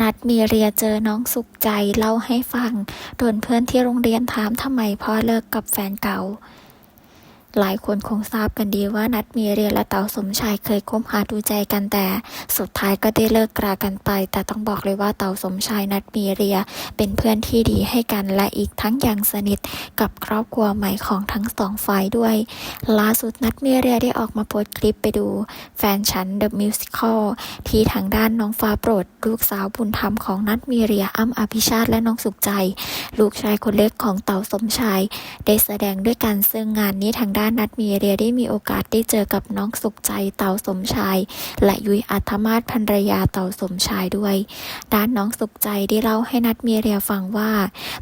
นัดมีเรียเจอน้องสุขใจเล่าให้ฟังโดนเพื่อนที่โรงเรียนถามทำไมพ่อเลิกกับแฟนเก่า หลายคนคงทราบกันดีว่านัดมีเรียและเต๋าสมชายเคยคบหาดูใจกันแต่ สุดท้ายก็ได้เลิกกรากันไป แต่ต้องบอกเลยว่าเต๋าสมชายนัดมีเรีย เป็นเพื่อนที่ดีให้กันและอีกทั้งยังสนิทกับครอบครัวใหม่ของทั้งสองฝ่ายด้วย ล่าสุดนัดมีเรียได้ออกมาโพสต์คลิปไปดู แฟนฉัน The Musical ที่ทางด้านน้องฟ้าโปรด ลูกสาวบุญธรรมของนัดมีเรียอ้ำอภิชาติและน้องสุขใจ ลูกชายคนเล็กของเต๋าสมชาย ได้แสดงด้วยกันซึ่งงานนี้ทางด้านนัดมีเรียได้มีโอกาสได้เจอกับน้องสุขใจเต๋าสมชาย และยุ้ยอัธมาศภรรยาเต๋าสมชายด้วย ด้านน้องสุขใจได้เล่าให้นัดมีเรียฟังว่า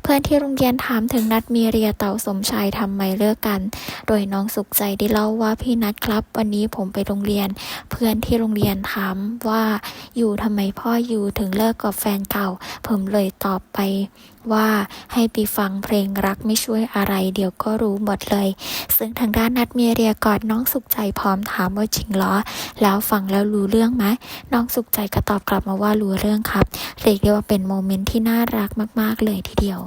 เพื่อนที่โรงเรียนถามถึงนัดมีเรียเต๋าสมชายทำไมเลิกกัน โดยน้องสุขใจได้เล่าว่าพี่นัดครับ วันนี้ผมไปโรงเรียน เพื่อนที่โรงเรียนถามว่าอยู่ทำไมพ่ออยู่ถึงเลิกกับแฟนเก่า ผมเลยตอบไปว่าให้ไปฟังเพลงรักไม่ช่วยอะไร เดี๋ยวก็รู้หมดเลย ซึ่งทางด้านนัดเมียเรียกอดน้องสุขใจพร้อมถามว่าจริงเหรอ แล้วฟังแล้วรู้เรื่องไหมน้องสุขใจก็ตอบกลับมาว่ารู้เรื่องครับ เรียกได้ว่าเป็นโมเมนต์ที่น่ารักมาก ๆ เลยทีเดียว